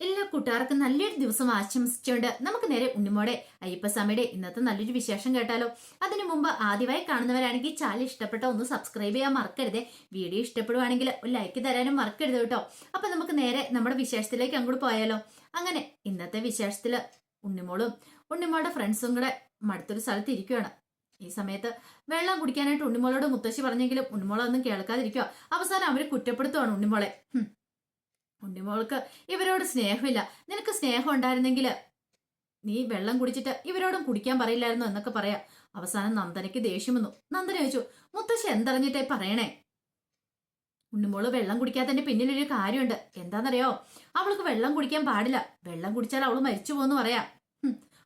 എല്ലാ കൂട്ടുകാർക്കും നല്ലൊരു ദിവസം ആശംസിച്ചുകൊണ്ട് നമുക്ക് നേരെ ഉണ്ണിമോടെ അയ്യപ്പസ്വാമിയുടെ ഇന്നത്തെ നല്ലൊരു വിശേഷം കേട്ടാലോ. അതിനു മുമ്പ് ആദ്യമായി കാണുന്നവരാണെങ്കിൽ ചാനൽ ഇഷ്ടപ്പെട്ട ഒന്ന് സബ്സ്ക്രൈബ് ചെയ്യാൻ മറക്കരുത്. വീഡിയോ ഇഷ്ടപ്പെടുവാണെങ്കിൽ ഒരു ലൈക്ക് തരാനും മറക്കരുത് കേട്ടോ. അപ്പൊ നമുക്ക് നേരെ നമ്മുടെ വിശേഷത്തിലേക്ക് അങ്ങോട്ട് പോയാലോ. അങ്ങനെ ഇന്നത്തെ വിശേഷത്തിൽ ഉണ്ണിമോളും ഉണ്ണിമോളുടെ ഫ്രണ്ട്സും കൂടെ മടുത്തൊരു സ്ഥലത്ത് ഇരിക്കുകയാണ് ഈ സമയത്ത് വെള്ളം കുടിക്കാനായിട്ട് ഉണ്ണിമോളോട് മുത്തശ്ശി പറഞ്ഞെങ്കിലും ഉണ്ണിമോളൊന്നും കേൾക്കാതിരിക്കുക അവസാനം അവർ കുറ്റപ്പെടുത്തുവാണ് ഉണ്ണിമോളെ. ഉണ്ണിമോൾക്ക് ഇവരോട് സ്നേഹമില്ല. നിനക്ക് സ്നേഹം ഉണ്ടായിരുന്നെങ്കിൽ നീ വെള്ളം കുടിച്ചിട്ട് ഇവരോടും കുടിക്കാൻ പറയില്ലായിരുന്നു എന്നൊക്കെ പറയാം. അവസാനം നന്ദനയ്ക്ക് ദേഷ്യം വന്നു. നന്ദന ചോദിച്ചു മുത്തശ്ശി എന്തറിഞ്ഞിട്ടേ പറയണേ? ഉണ്ണിമോൾ വെള്ളം കുടിക്കാൻ തന്നെ പിന്നിലൊരു കാര്യമുണ്ട്. എന്താണെന്നറിയോ അവൾക്ക് വെള്ളം കുടിക്കാൻ പാടില്ല. വെള്ളം കുടിച്ചാൽ അവൾ മരിച്ചു പോകുന്നു പറയാം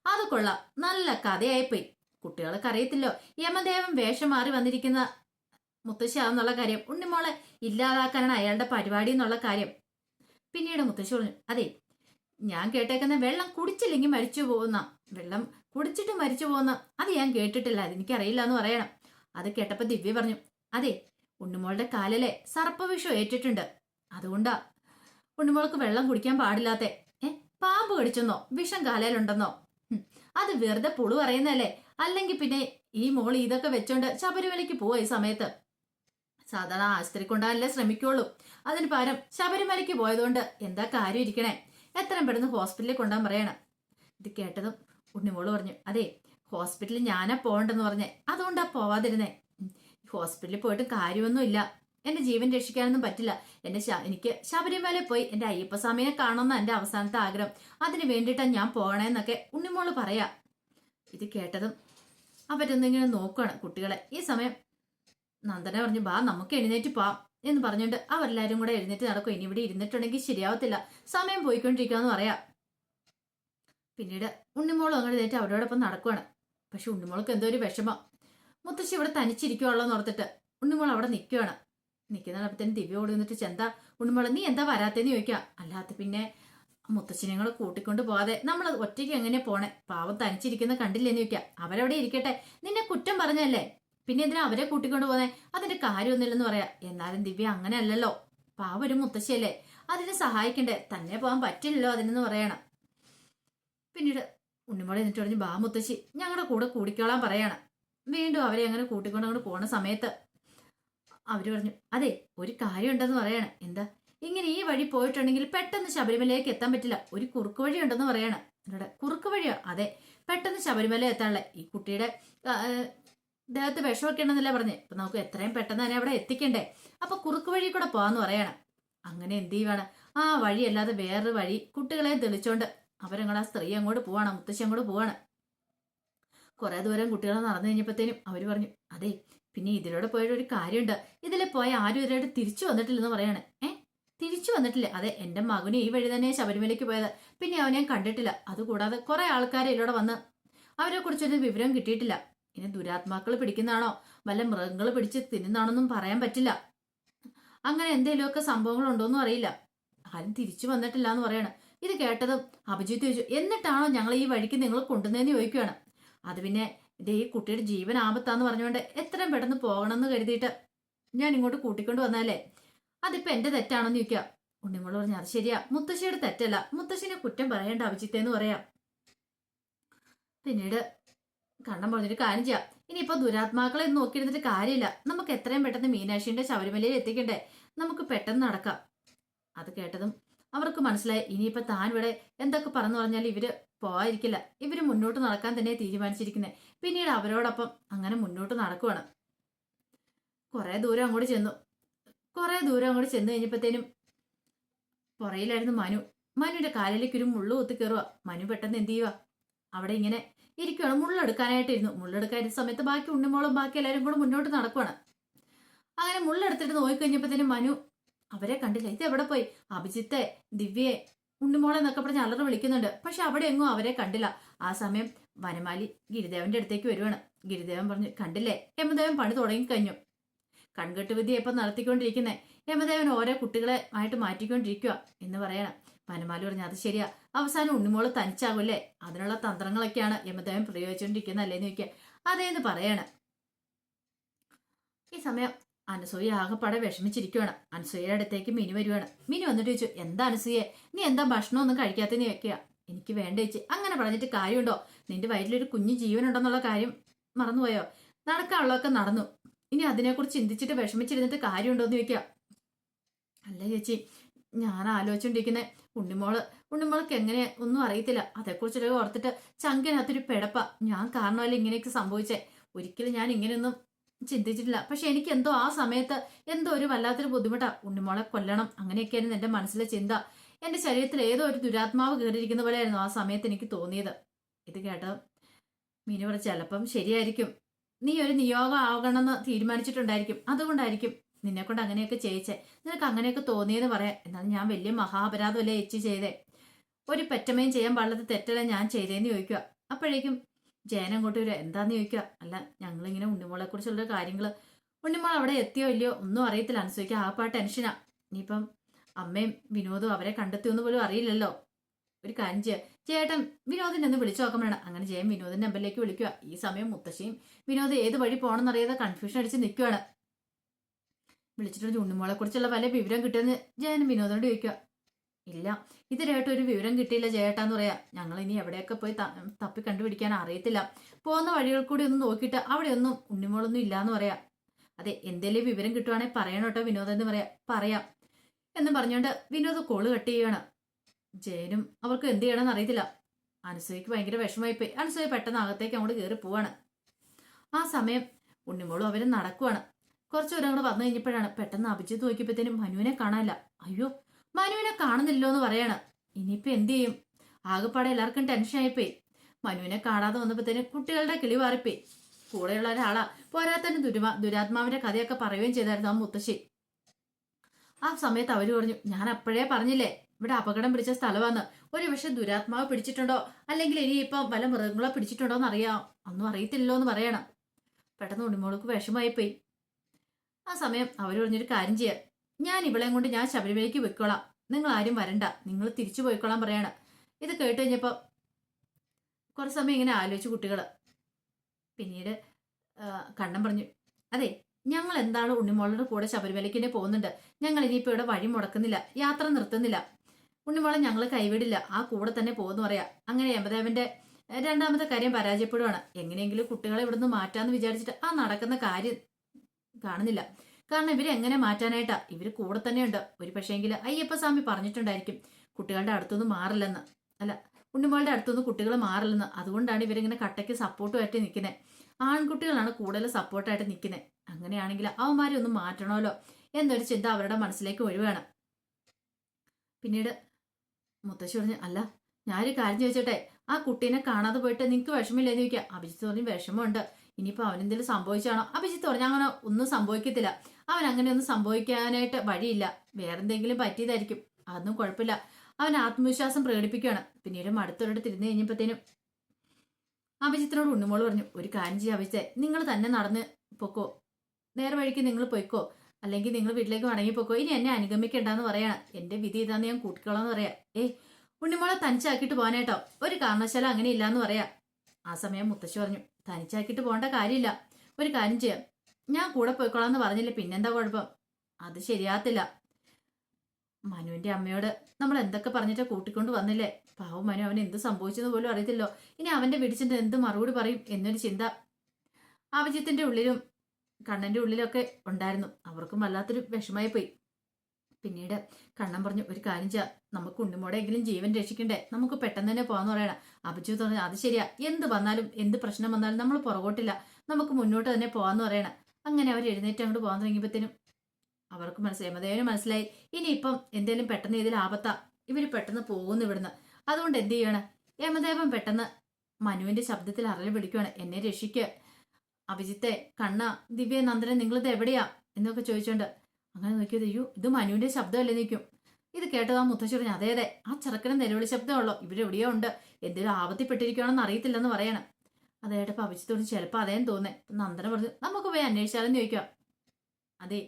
അത് കൊള്ളാം. നല്ല കഥയായിപ്പോയി. കുട്ടികൾക്ക് അറിയത്തില്ലോ യമദേവൻ വേഷം മാറി വന്നിരിക്കുന്ന മുത്തശ്ശിയാണെന്നുള്ള കാര്യം. ഉണ്ണിമോളെ ഇല്ലാതാക്കാനാണ് അയാളുടെ പരിപാടി എന്നുള്ള കാര്യം. പിന്നീട് മുത്തശ്ശി പറഞ്ഞു അതെ ഞാൻ കേട്ടേക്കുന്ന വെള്ളം കുടിച്ചില്ലെങ്കിൽ മരിച്ചു പോകുന്ന വെള്ളം കുടിച്ചിട്ട് മരിച്ചു പോകുന്ന അത് ഞാൻ കേട്ടിട്ടില്ല അതെനിക്കറിയില്ല എന്ന് പറയണം. അത് കേട്ടപ്പോൾ ദിവ്യ പറഞ്ഞു അതെ ഉണ്ണിമോളുടെ കാലിലെ സർപ്പവിഷം ഏറ്റിട്ടുണ്ട്. അതുകൊണ്ടാ ഉണ്ണിമോൾക്ക് വെള്ളം കുടിക്കാൻ പാടില്ലാത്ത. ഏ പാമ്പ് കടിച്ചെന്നോ? വിഷം കാലയിലുണ്ടെന്നോ അത് വെറുതെ പുളു പറയുന്നതല്ലേ? അല്ലെങ്കിൽ പിന്നെ ഈ മോൾ ഇതൊക്കെ വെച്ചോണ്ട് ശബരിമലയ്ക്ക് പോവാ ഈ സമയത്ത്. സാധാരണ ആശുപത്രി കൊണ്ടാണല്ലേ ശ്രമിക്കുള്ളൂ. അതിന് പകരം ശബരിമലയ്ക്ക് പോയതുകൊണ്ട് എന്താ കാര്യം ഇരിക്കണേ? എത്രയും പെട്ടെന്ന് ഹോസ്പിറ്റലിൽ കൊണ്ടാൻ പറയണം. ഇത് കേട്ടതും ഉണ്ണിമോൾ പറഞ്ഞു അതെ ഹോസ്പിറ്റലിൽ ഞാനാ പോകണ്ടെന്ന് പറഞ്ഞേ. അതുകൊണ്ടാ പോവാതിരുന്നേ. ഹോസ്പിറ്റലിൽ പോയിട്ട് കാര്യമൊന്നുമില്ല. എന്റെ ജീവൻ രക്ഷിക്കാനൊന്നും പറ്റില്ല. എന്റെ എനിക്ക് ശബരിമലയിൽ പോയി എന്റെ അയ്യപ്പസ്വാമിനെ കാണണമെന്ന എന്റെ അവസാനത്തെ ആഗ്രഹം. അതിന് വേണ്ടിയിട്ടാണ് ഞാൻ പോകണേന്നൊക്കെ ഉണ്ണിമോൾ പറയാ. ഇത് കേട്ടതും അവരൊന്നിങ്ങനെ നോക്കുകയാണ് കുട്ടികളെ. ഈ സമയം നന്ദന പറഞ്ഞു ബാ നമുക്ക് എഴുന്നേറ്റ് പോവാം എന്ന് പറഞ്ഞുകൊണ്ട് അവരെല്ലാരും കൂടെ എഴുന്നേറ്റ് നടക്കും. ഇനി ഇവിടെ ഇരുന്നിട്ടുണ്ടെങ്കിൽ ശരിയാവത്തില്ല. സമയം പോയിക്കൊണ്ടിരിക്കാന്ന് പറയാം. പിന്നീട് ഉണ്ണിമോളും അങ്ങോട്ട് നേരിട്ട് അവരോടൊപ്പം നടക്കുവാണ്. പക്ഷെ ഉണ്ണിമോൾക്ക് എന്തോ ഒരു വിഷമം. മുത്തശ്ശി ഇവിടെ തനിച്ചിരിക്കുവാണല്ലോ ഓർത്തിട്ട് ഉണ്ണിമോൾ അവിടെ നിൽക്കുവാണ് നിൽക്കുന്നതിനപ്പത്തേനും ദിവ്യ ഓടി നിന്നിട്ട് ചെന്താ ഉണ്ണിമോൾ നീ എന്താ വരാത്തേന്ന് ചോദിക്കാം? അല്ലാത്ത പിന്നെ മുത്തശ്ശിനെ കൂട്ടിക്കൊണ്ട് പോവാതെ നമ്മൾ ഒറ്റയ്ക്ക് എങ്ങനെ പോണേ? പാവം തനിച്ചിരിക്കുന്ന കണ്ടില്ലെന്ന് ചോദിക്കാം. അവരവിടെ ഇരിക്കട്ടെ. നിന്നെ കുറ്റം പറഞ്ഞല്ലേ പിന്നെ എന്തിനാ അവരെ കൂട്ടിക്കൊണ്ട് പോന്നെ? അതിന്റെ കാര്യമൊന്നുമില്ലെന്ന് പറയാ. എന്നാലും ദിവ്യ അങ്ങനെയല്ലല്ലോ. പാവ ഒരു മുത്തശ്ശിയല്ലേ? അതിനെ സഹായിക്കണ്ടേ? തന്നെ പോകാൻ പറ്റില്ലല്ലോ അതിനെന്ന് പറയണം. പിന്നീട് ഉണ്ണിമോളെ എന്നിട്ട് പറഞ്ഞു ബാ മുത്തശ്ശി ഞങ്ങളുടെ കൂടെ കൂടിക്കോളാൻ പറയണം. വീണ്ടും അവരെ അങ്ങനെ കൂട്ടിക്കൊണ്ട് അങ്ങോട്ട് പോണ സമയത്ത് അവർ പറഞ്ഞു അതെ ഒരു കാര്യം ഉണ്ടെന്ന് പറയണം. എന്താ? ഇങ്ങനെ ഈ വഴി പോയിട്ടുണ്ടെങ്കിൽ പെട്ടെന്ന് ശബരിമലയിലേക്ക് എത്താൻ പറ്റില്ല. ഒരു കുറുക്ക് വഴി ഉണ്ടെന്ന് പറയണം. കുറുക്ക് വഴിയോ? അതെ പെട്ടെന്ന് ശബരിമല എത്താനുള്ള ഈ കുട്ടിയുടെ ദേഹത്ത് വിഷമൊക്കെ ഉണ്ടെന്നല്ലേ പറഞ്ഞേ. അപ്പൊ നമുക്ക് എത്രയും പെട്ടെന്ന് തന്നെ അവിടെ എത്തിക്കണ്ടേ? അപ്പൊ കുറുക്ക് വഴി കൂടെ പോവാന്ന് പറയണം. അങ്ങനെ എന്ത് ചെയ്യുവാണ്? ആ വഴി അല്ലാതെ വേറൊരു വഴി കുട്ടികളെ തെളിച്ചോണ്ട് അവരങ്ങോട്ട് സ്ത്രീ അങ്ങോട്ട് പോവാണ് മുത്തശ്ശി അങ്ങോട്ട് പോവാണ്. കുറെ ദൂരം കുട്ടികൾ നടന്നു കഴിഞ്ഞപ്പോഴത്തേനും അവർ പറഞ്ഞു അതെ പിന്നെ ഇതിലൂടെ പോയ ഒരു കാര്യമുണ്ട്. ഇതിൽ പോയ ആരും ഇതിലോട്ട് തിരിച്ചു വന്നിട്ടില്ലെന്ന് പറയാണ്. ഏ? തിരിച്ചു വന്നിട്ടില്ല. അതെ എന്റെ മകനും ഈ വഴി തന്നെ ശബരിമലയ്ക്ക് പോയത്. പിന്നെ അവനെ കണ്ടിട്ടില്ല. അതുകൂടാതെ കുറെ ആൾക്കാർ ഇതിലൂടെ വന്ന് അവരെ കുറിച്ചൊരു വിവരം കിട്ടിയിട്ടില്ല. ഇനി ദുരാത്മാക്കൾ പിടിക്കുന്നതാണോ? വല്ല മൃഗങ്ങൾ പിടിച്ച് തിന്നുന്നാണെന്നും പറയാൻ പറ്റില്ല. അങ്ങനെ എന്തെങ്കിലുമൊക്കെ സംഭവങ്ങൾ ഉണ്ടോന്നും അറിയില്ല. ആരും തിരിച്ചു വന്നിട്ടില്ല എന്ന് പറയണം. ഇത് കേട്ടതും അഭിജിത്ത് ചോദിച്ചു എന്നിട്ടാണോ ഞങ്ങൾ ഈ വഴിക്ക് നിങ്ങൾ കൊണ്ടുവന്നതെന്ന് ചോദിക്കുകയാണ് അത് പിന്നെ ഇതേ ഈ കുട്ടിയുടെ ജീവൻ ആപത്താന്ന് പറഞ്ഞുകൊണ്ട് എത്രയും പെട്ടെന്ന് പോകണമെന്ന് കരുതിയിട്ട് ഞാൻ ഇങ്ങോട്ട് കൂട്ടിക്കൊണ്ട് വന്നാലേ അതിപ്പോ എന്റെ തെറ്റാണെന്ന് ചോദിക്കാം. ഉണ്ണിമോൾ പറഞ്ഞു അത് ശരിയാ. മുത്തശ്ശിയുടെ തെറ്റല്ല. മുത്തശ്ശിനെ കുറ്റം പറയേണ്ട അഭിജിത്തേന്ന് പറയാം. പിന്നീട് കണ്ണം പറഞ്ഞിട്ട് കാര്യം ചെയ്യാം. ഇനിയിപ്പോ ദുരാത്മാക്കളെ നോക്കിയിരുന്നിട്ട് കാര്യമില്ല. നമുക്ക് എത്രയും പെട്ടെന്ന് മീനാക്ഷിന്റെ ശബരിമലയിൽ എത്തിക്കണ്ടേ? നമുക്ക് പെട്ടെന്ന് നടക്കാം. അത് കേട്ടതും അവർക്ക് മനസ്സിലായി. ഇനിയിപ്പോ താൻ ഇവിടെ എന്തൊക്കെ പറഞ്ഞു പറഞ്ഞാൽ ഇവർ പോവാതിരിക്കില്ല ഇവർ മുന്നോട്ട് നടക്കാൻ തന്നെ തീരുമാനിച്ചിരിക്കുന്നത് പിന്നീട് അവരോടൊപ്പം അങ്ങനെ മുന്നോട്ട് നടക്കുവാണ്. കുറെ ദൂരം അങ്ങോട്ട് ചെന്നു. കുറെ ദൂരം അങ്ങോട്ട് ചെന്ന് കഴിഞ്ഞപ്പോഴത്തേനും പുറയിലായിരുന്നു മനു. മനുവിന്റെ കാലിലേക്ക് ഒരു മുള്ളു ഒത്തു കയറുക മനു പെട്ടെന്ന് എന്ത് ചെയ്യുക അവിടെ ഇങ്ങനെ ഇരിക്കുകയാണ് മുള്ളെടുക്കാനായിട്ടിരുന്നു. മുള്ളെടുക്കാൻ സമയത്ത് ബാക്കി ഉണ്ണിമോളും ബാക്കി എല്ലാവരും കൂടെ മുന്നോട്ട് നടക്കുവാണ്. അങ്ങനെ മുള്ളെടുത്തിട്ട് നോക്കിക്കഴിഞ്ഞപ്പോഴത്തേനും മനു അവരെ കണ്ടില്ല. ഇത് എവിടെ പോയി? അഭിജിത്തെ ദിവ്യയെ ഉണ്ണിമോളെ എന്നൊക്കെ പറഞ്ഞ് അലറി വിളിക്കുന്നുണ്ട്. പക്ഷെ അവിടെ എങ്ങും അവരെ കണ്ടില്ല. ആ സമയം വനമാലി ഗിരിദേവന്റെ അടുത്തേക്ക് വരുവാണ്. ഗിരിദേവൻ പറഞ്ഞു കണ്ടില്ലേ? യമദേവൻ പണി തുടങ്ങിക്കഴിഞ്ഞു. കൺകെട്ട് വിദ്യ നടത്തിക്കൊണ്ടിരിക്കുന്നേ. യമദേവൻ ഓരോ കുട്ടികളെ ആയിട്ട് മാറ്റിക്കൊണ്ടിരിക്കുക എന്ന് പറയണം. വനമാലി പറഞ്ഞു അത് ശരിയാ. അവസാനം ഉണ്ണിമോൾ തനിച്ചാകൂല്ലേ അതിനുള്ള തന്ത്രങ്ങളൊക്കെയാണ് യമദേവൻ പ്രയോഗിച്ചുകൊണ്ടിരിക്കുന്നത് അല്ലേന്ന് ചോദിക്കുക അതേന്ന് പറയാണ്. ഈ സമയം അനസൂയ ആകെപ്പാടെ വിഷമിച്ചിരിക്കുവാണ്. അനസൂയയുടെ അടുത്തേക്ക് മിനി വരുവാണ്. മിനി വന്നിട്ട് ചോദിച്ചു എന്താ അനസൂയെ? നീ എന്താ ഭക്ഷണമൊന്നും ഒന്നും കഴിക്കാത്തന്ന് വെക്കുക എനിക്ക് വേണ്ട ചേച്ചി. അങ്ങനെ പറഞ്ഞിട്ട് കാര്യമുണ്ടോ? നിന്റെ വയറ്റിലൊരു കുഞ്ഞു ജീവനുണ്ടെന്നുള്ള കാര്യം മറന്നുപോയോ? നടക്കാനുള്ളതൊക്കെ നടന്നു. ഇനി അതിനെക്കുറിച്ച് ചിന്തിച്ചിട്ട് വിഷമിച്ചിരുന്നിട്ട് കാര്യമുണ്ടോ എന്ന് ചോദിക്കുക അല്ല ചേച്ചി ഞാൻ ആലോചിച്ചുകൊണ്ടിരിക്കുന്നത് ഉണ്ണിമോൾ ഉണ്ണിമോൾക്ക് എങ്ങനെ ഒന്നും അറിയത്തില്ല. അതേക്കുറിച്ചൊക്കെ ഓർത്തിട്ട് ചങ്കിനകത്തൊരു പെടപ്പ. ഞാൻ കാരണമല്ല ഇങ്ങനെയൊക്കെ സംഭവിച്ചേ. ഒരിക്കലും ഞാൻ ഇങ്ങനെയൊന്നും ചിന്തിച്ചിട്ടില്ല. പക്ഷെ എനിക്ക് എന്തോ ആ സമയത്ത് എന്തോ ഒരു വല്ലാത്തൊരു ബുദ്ധിമുട്ടാ. ഉണ്ണിമോളെ കൊല്ലണം. അങ്ങനെയൊക്കെയായിരുന്നു എന്റെ മനസ്സിലെ ചിന്ത. എന്റെ ശരീരത്തിൽ ഏതോ ഒരു ദുരാത്മാവ് കയറിയിരിക്കുന്ന പോലെയായിരുന്നു ആ സമയത്ത് എനിക്ക് തോന്നിയത്. ഇത് കേട്ടോ? മീനു ചിലപ്പം ശരിയായിരിക്കും. നീ ഒരു നിയോഗം ആകണമെന്ന് തീരുമാനിച്ചിട്ടുണ്ടായിരിക്കും. അതുകൊണ്ടായിരിക്കും നിന്നെ കൊണ്ട് അങ്ങനെയൊക്കെ ചെയ്യിച്ചേ. നിനക്ക് അങ്ങനെയൊക്കെ തോന്നിയെന്ന് പറയാം. എന്നാലും ഞാൻ വലിയ മഹാപരാധമല്ലേ എച്ച് ചെയ്തേ. ഒരു പെറ്റമയും ചെയ്യാൻ പാടില്ലാത്ത തെറ്റല്ല ഞാൻ ചെയ്തേന്ന് ചോദിക്കുക അപ്പോഴേക്കും ജയൻ അങ്ങോട്ട് വരിക. എന്താന്ന് ചോദിക്കുക അല്ല ഞങ്ങളിങ്ങനെ ഉണ്ണിമോളെ കുറിച്ചുള്ള കാര്യങ്ങൾ ഉണ്ണിമോൾ അവിടെ എത്തിയോ ഇല്ലയോ ഒന്നും അറിയത്തില്ല. അനുസരിക്കുക ആ പാട്ട് ടെൻഷനാ. ഇനിയിപ്പം അമ്മയും വിനോദും അവരെ കണ്ടെത്തിയൊന്നും പോലും അറിയില്ലല്ലോ. ഒരു കാര്യം ചെയ്യുക ചേട്ടൻ വിനോദിനെ ഒന്ന് വിളിച്ചു നോക്കാൻ വേണം അങ്ങനെ ജയൻ വിനോദിന്റെ നമ്പറിലേക്ക് വിളിക്കുക ഈ സമയം മുത്തശ്ശിയും വിനോദ് ഏത് വഴി പോകണമെന്നറിയാതെ കൺഫ്യൂഷൻ അടിച്ച് നിൽക്കുകയാണ് വിളിച്ചിട്ട് ഉണ്ണിമോളെ കുറിച്ചുള്ള പല വിവരം കിട്ടുമെന്ന് ജയൻ വിനോദോട് ചോദിക്കുക ഇല്ല ഇതിനായിട്ട് ഒരു വിവരം കിട്ടിയില്ല ചേട്ടാന്ന് പറയാ. ഞങ്ങൾ ഇനി എവിടെയൊക്കെ പോയി തപ്പി കണ്ടുപിടിക്കാൻ അറിയത്തില്ല. പോകുന്ന വഴികൾ കൂടി ഒന്ന് നോക്കിയിട്ട് അവിടെ ഒന്നും ഉണ്ണിമോളൊന്നും ഇല്ലാന്ന് പറയാ. അതെ എന്തേലും വിവരം കിട്ടുവാണെങ്കിൽ പറയണം കേട്ടോ വിനോദം എന്ന് പറയാ. പറയാം. എന്ന് പറഞ്ഞുകൊണ്ട് വിനോദ് കോൾ കട്ട് ചെയ്യാണ് ജയനും അവർക്ക് എന്ത് ചെയ്യണമെന്ന് അറിയത്തില്ല. അനുസൂയക്ക് ഭയങ്കര വിഷമമായിപ്പോയി. അനുസൂയ പെട്ടെന്ന് അകത്തേക്ക് അങ്ങോട്ട് കയറി പോവാണ്. ആ സമയം ഉണ്ണിമോളും അവരും നടക്കുവാണ്. കുറച്ചു ദൂരം കൂടെ വന്നു കഴിഞ്ഞപ്പോഴാണ് പെട്ടെന്ന് അഭിജിത്ത് നോക്കിയപ്പോഴത്തേനും മനുവിനെ കാണാനില്ല. അയ്യോ മനുവിനെ കാണുന്നില്ലോ എന്ന് പറയാണ്. ഇനിയിപ്പോ എന്ത് ചെയ്യും? ആകെപ്പാടെ എല്ലാവർക്കും ടെൻഷൻ ആയിപ്പോയി. മനുവിനെ കാണാതെ വന്നപ്പോഴത്തേനും കുട്ടികളുടെ കിളി മാറിപ്പോയി. കൂടെയുള്ള ഒരാളാ പോരാത്തന്നെ ദുരുമാ ദുരാത്മാവിന്റെ കഥയൊക്കെ പറയുകയും ചെയ്തായിരുന്നു ആ മുത്തശ്ശി. ആ സമയത്ത് അവർ പറഞ്ഞു ഞാൻ അപ്പോഴേ പറഞ്ഞില്ലേ ഇവിടെ അപകടം പിടിച്ച സ്ഥലമാണ് ഒരു പക്ഷെ ദുരാത്മാവ് പിടിച്ചിട്ടുണ്ടോ? അല്ലെങ്കിൽ ഇനി ഇപ്പം വല്ല മൃഗങ്ങളോ പിടിച്ചിട്ടുണ്ടോ എന്ന് അറിയാം ഒന്നും അറിയത്തില്ലല്ലോ എന്ന് പറയണം. പെട്ടെന്ന് ഉണ്ണിമോൾക്ക് വിഷമായി പോയി ആ സമയം അവർ പറഞ്ഞൊരു കാര്യം ചെയ്യാം. ഞാൻ ഇവളെയും കൊണ്ട് ഞാൻ ശബരിമലയ്ക്ക് പോയിക്കോളാം. നിങ്ങൾ ആരും വരണ്ട. നിങ്ങൾ തിരിച്ചു പോയിക്കോളാൻ പറയാണ്. ഇത് കേട്ട് കഴിഞ്ഞപ്പോൾ കുറച്ച് സമയം ഇങ്ങനെ ആലോചിച്ചു കുട്ടികൾ പിന്നീട് കണ്ണം പറഞ്ഞു അതെ ഞങ്ങൾ എന്താണ് ഉണ്ണിമോളുടെ കൂടെ ശബരിമലയ്ക്ക് തന്നെ പോകുന്നുണ്ട്. ഞങ്ങൾ ഇനിയിപ്പോൾ ഇവിടെ വഴി മുടക്കുന്നില്ല. യാത്ര നിർത്തുന്നില്ല. ഉണ്ണിമോളെ ഞങ്ങൾ കൈവിടില്ല. ആ കൂടെ തന്നെ പോകുന്നു പറയാം. അങ്ങനെ യമദേവന്റെ രണ്ടാമത്തെ കാര്യം പരാജയപ്പെടുവാണ്. എങ്ങനെയെങ്കിലും കുട്ടികളെ ഇവിടുന്ന് മാറ്റാന്ന് വിചാരിച്ചിട്ട് ആ നടക്കുന്ന കാര്യം കാണുന്നില്ല. കാരണം ഇവരെ എങ്ങനെ മാറ്റാനായിട്ടാ? ഇവർ കൂടെ തന്നെയുണ്ട്. ഒരു പക്ഷേങ്കിൽ അയ്യപ്പസ്വാമി പറഞ്ഞിട്ടുണ്ടായിരിക്കും കുട്ടികളുടെ അടുത്തൊന്നും മാറില്ലെന്ന്. അല്ല ഉണ്ണിമോളുടെ അടുത്തൊന്നും കുട്ടികൾ മാറില്ലെന്ന്. അതുകൊണ്ടാണ് ഇവരിങ്ങനെ കട്ടയ്ക്ക് സപ്പോർട്ടുമായിട്ട് നിൽക്കുന്നത് ആൺകുട്ടികളാണ് കൂടുതൽ സപ്പോർട്ടായിട്ട് നിൽക്കുന്നത് അങ്ങനെയാണെങ്കിൽ അവന്മാരെ ഒന്നും മാറ്റണമല്ലോ എന്നൊരു ചിന്ത അവരുടെ മനസ്സിലേക്ക് ഒഴിവാണ്. പിന്നീട് മുത്തശ്ശി പറഞ്ഞു അല്ല ഞാനൊരു കാര്യം ചോദിച്ചോട്ടെ? ആ കുട്ടീനെ കാണാതെ പോയിട്ട് നിങ്ങൾക്ക് വിഷമില്ലെന്ന് ചോദിക്കുക അഭിജിത്ത് പറഞ്ഞു വിഷമമുണ്ട്. ഇനിയിപ്പോൾ അവനെന്തെങ്കിലും സംഭവിച്ചാണോ? അഭിജിത്ത് പറഞ്ഞു അങ്ങനെ ഒന്നും സംഭവിക്കത്തില്ല. അവൻ അങ്ങനെ ഒന്നും സംഭവിക്കാനായിട്ട് വഴിയില്ല. വേറെന്തെങ്കിലും പറ്റിയതായിരിക്കും. അതൊന്നും കുഴപ്പമില്ല. അവൻ ആത്മവിശ്വാസം പ്രകടിപ്പിക്കുകയാണ്. പിന്നീട് മടുത്തൊരിടത്ത് തിരിഞ്ഞു കഴിഞ്ഞപ്പോഴത്തേനും അഭിജിത്തിനോട് ഉണ്ണുമോൾ പറഞ്ഞു ഒരു കാര്യം ചെയ്യാം അഭിജിത്തെ. നിങ്ങൾ തന്നെ നടന്ന് പൊക്കോ. നേരെ വഴിക്ക് നിങ്ങൾ പൊയ്ക്കോ. അല്ലെങ്കിൽ നിങ്ങൾ വീട്ടിലേക്ക് മടങ്ങി പൊക്കോ. ഇനി എന്നെ അനുഗമിക്കണ്ടെന്ന് പറയാണ്. എന്റെ വിധി ഇതാന്ന് ഞാൻ കൂട്ടിക്കോളാന്ന് പറയാ. ഏ ഉണ്ണിമോളെ തനിച്ചാക്കിയിട്ട് പോകാനേട്ടോ ഒരു കാരണവശാലും അങ്ങനെ ഇല്ലാന്ന് പറയാ. ആ സമയം മുത്തശ്ശി പറഞ്ഞു തനിച്ചാക്കിയിട്ട് പോകേണ്ട കാര്യമില്ല. ഒരു കാര്യം ചെയ്യാം. ഞാൻ കൂടെ പോയിക്കോളാന്ന് പറഞ്ഞില്ല പിന്നെന്താ കുഴപ്പം? അത് ശരിയാത്തില്ല മനുവിന്റെ അമ്മയോട് നമ്മൾ എന്തൊക്കെ പറഞ്ഞിട്ട് കൂട്ടിക്കൊണ്ട് വന്നില്ലേ? പാവം മനു അവൻ എന്ത് സംഭവിച്ചെന്ന് പോലും അറിയത്തില്ലോ. ഇനി അവന്റെ പിടിച്ചിട്ട് എന്ത് മറുപടി പറയും എന്നൊരു ചിന്ത അഭിജിത്തിന്റെ ഉള്ളിലും കണ്ണന്റെ ഉള്ളിലൊക്കെ ഉണ്ടായിരുന്നു. അവർക്കും വല്ലാത്തൊരു വിഷമായി പോയി. പിന്നീട് കണ്ണൻ പറഞ്ഞു ഒരു കാര്യം ചെയ്യാം. നമുക്ക് ഉണ്ണിമോടെങ്കിലും ജീവൻ രക്ഷിക്കണ്ടേ? നമുക്ക് പെട്ടെന്ന് തന്നെ പോകാന്ന് പറയണം. അഭിജു പറഞ്ഞു അത് ശരിയാ. എന്ത് വന്നാലും എന്ത് പ്രശ്നം വന്നാലും നമ്മൾ പുറകോട്ടില്ല. നമുക്ക് മുന്നോട്ട് തന്നെ പോകാന്ന് പറയണം. അങ്ങനെ അവർ എഴുന്നേറ്റ് അങ്ങോട്ട് പോകാൻ തുടങ്ങിയപ്പോഴത്തേനും അവർക്ക് മനസ്സിലായി മതേവന് മനസ്സിലായി ഇനിയിപ്പം എന്തേലും പെട്ടെന്ന് ഇതിൽ ആപത്താ. ഇവർ പെട്ടെന്ന് പോകുന്നു ഇവിടുന്ന്. അതുകൊണ്ട് എന്ത് ചെയ്യണം? യമദേവൻ പെട്ടെന്ന് മനുവിന്റെ ശബ്ദത്തിൽ അറൽ പിടിക്കുകയാണ് എന്നെ രക്ഷിക്കുക അഭിജിത്തെ കണ്ണ ദിവ്യ നന്ദന നിങ്ങളിത് എവിടെയാ? എന്നൊക്കെ ചോദിച്ചോണ്ട് അങ്ങനെ നോക്കിയത് അയ്യോ ഇത് മനുവിന്റെ ശബ്ദമല്ലേ നിൽക്കും ഇത് കേട്ടതാ മുത്തശ്ശി പറഞ്ഞു അതെ അതെ ആ ചെറുക്കനും നിലവിളി ശബ്ദമുള്ളൂ ഇവരെവിടെയോ ഉണ്ട്. എന്തെങ്കിലും ആപത്തിപ്പെട്ടിരിക്കുകയാണെന്ന് അറിയത്തില്ലെന്ന് പറയണം. അത് കേട്ടപ്പോൾ അഭിജിത്തോട് ചിലപ്പോൾ അതേന്ന് തോന്നേ. നന്ദന പറഞ്ഞു നമുക്ക് പോയി അന്വേഷിച്ചാലെന്ന് ചോദിക്കാം അതെ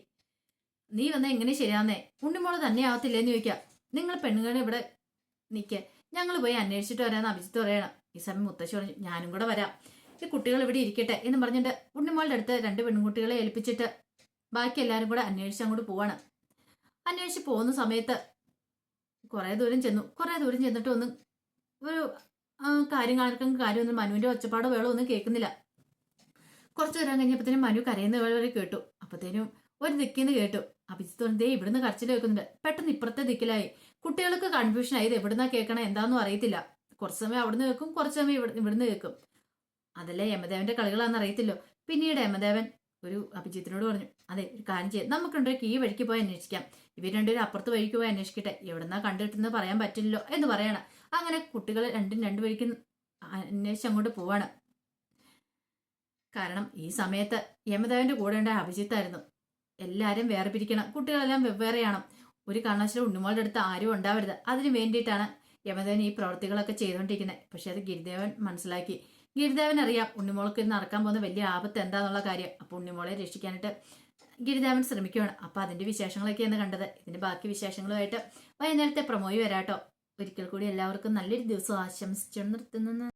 നീ വന്ന എങ്ങനെ ശരിയാന്നേ? ഉണ്ണിമോൾ തന്നെ ആവത്തില്ലേന്ന് ചോദിക്കാം നിങ്ങൾ പെണ്ണുങ്ങളെ ഇവിടെ നിൽക്കേ ഞങ്ങൾ പോയി അന്വേഷിച്ചിട്ട് വരാമെന്ന് അഭിജിത്ത് പറയണം. ഈ സമയം മുത്തശ്ശി പറഞ്ഞു ഞാനും കൂടെ വരാം. ഈ കുട്ടികൾ ഇവിടെ ഇരിക്കട്ടെ എന്ന് പറഞ്ഞിട്ട് ഉണ്ണിമോളുടെ അടുത്ത് രണ്ട് പെൺകുട്ടികളെ ഏൽപ്പിച്ചിട്ട് ബാക്കി എല്ലാവരും കൂടെ അന്വേഷിച്ച് അങ്ങോട്ട് പോവാണ്. അന്വേഷിച്ച് പോകുന്ന സമയത്ത് കുറേ ദൂരം ചെന്നു. കുറേ ദൂരം ചെന്നിട്ട് ഒന്നും ഒരു കാര്യം കാണിക്കുന്ന കാര്യമൊന്നും മനുവിന്റെ ഒച്ചപ്പാടോ വേളോ ഒന്നും കേൾക്കുന്നില്ല. കുറച്ച് നേരം കഴിഞ്ഞപ്പോഴത്തേനും മനു കരയുന്ന വരെ കേട്ടു. അപ്പത്തേനും ഒരു ദിക്കിന്ന് കേട്ടു. അഭിജിത്ത് ദേ ഇവിടുന്ന് കരച്ചിൽ കേൾക്കുന്നുണ്ട്. പെട്ടെന്ന് ഇപ്പുറത്തെ ദിക്കിലായി. കുട്ടികൾക്ക് കൺഫ്യൂഷൻ ആയത് എവിടുന്നാ കേൾക്കണം? എന്താണെന്നും അറിയത്തില്ല. കുറച്ച് സമയം അവിടുന്ന് കേൾക്കും കുറച്ച് സമയം ഇവിടെ ഇവിടുന്ന് കേൾക്കും. അതല്ലേ യമദേവന്റെ കളികളാണെന്ന് അറിയത്തില്ലോ. പിന്നീട് യമദേവൻ ഒരു അഭിജിത്തിനോട് പറഞ്ഞു അതെ ഒരു കാര്യം ചെയ്യാം. നമുക്കുണ്ടെങ്കിൽ ഈ വഴിക്ക് പോയി അന്വേഷിക്കാം. ഇവർ രണ്ടുപേരും അപ്പുറത്ത് വഴിക്ക് പോയി അന്വേഷിക്കട്ടെ. എവിടെന്നാ കണ്ടിട്ടെന്ന് പറയാൻ പറ്റില്ലല്ലോ എന്ന് പറയണം. അങ്ങനെ കുട്ടികൾ രണ്ടും രണ്ടു വഴിക്ക് അന്വേഷിച്ച് അങ്ങോട്ട് പോവാണ്. കാരണം ഈ സമയത്ത് യമദേവന്റെ കൂടെ ഉണ്ടായ അഭിജിത്തായിരുന്നു. എല്ലാരും വേറെ പിരിക്കണം കുട്ടികളെല്ലാം വെവ്വേറെയാണ്. ഒരു കാരണവശാലും ഉണ്ണിമോളുടെ അടുത്ത് ആരും ഉണ്ടാവരുത്. അതിന് വേണ്ടിയിട്ടാണ് യമദേവൻ ഈ പ്രവൃത്തികളൊക്കെ ചെയ്തുകൊണ്ടിരിക്കുന്നത്. പക്ഷെ അത് ഗിരിദേവൻ മനസ്സിലാക്കി. ഗിരിദേവൻ അറിയാം ഉണ്ണിമോൾക്ക് ഇന്ന് നടക്കാൻ പോകുന്ന വലിയ ആപത്ത് എന്താന്നുള്ള കാര്യം. അപ്പൊ ഉണ്ണിമോളെ രക്ഷിക്കാനായിട്ട് ഗിരിദേവൻ ശ്രമിക്കുകയാണ്. അപ്പൊ അതിന്റെ വിശേഷങ്ങളൊക്കെയാണ് കണ്ടത്. ഇതിന്റെ ബാക്കി വിശേഷങ്ങളുമായിട്ട് വൈകുന്നേരത്തെ പ്രമോയി വരാട്ടോ. ഒരിക്കൽ കൂടി എല്ലാവർക്കും നല്ലൊരു ദിവസം ആശംസിച്ചു നിർത്തുന്നു.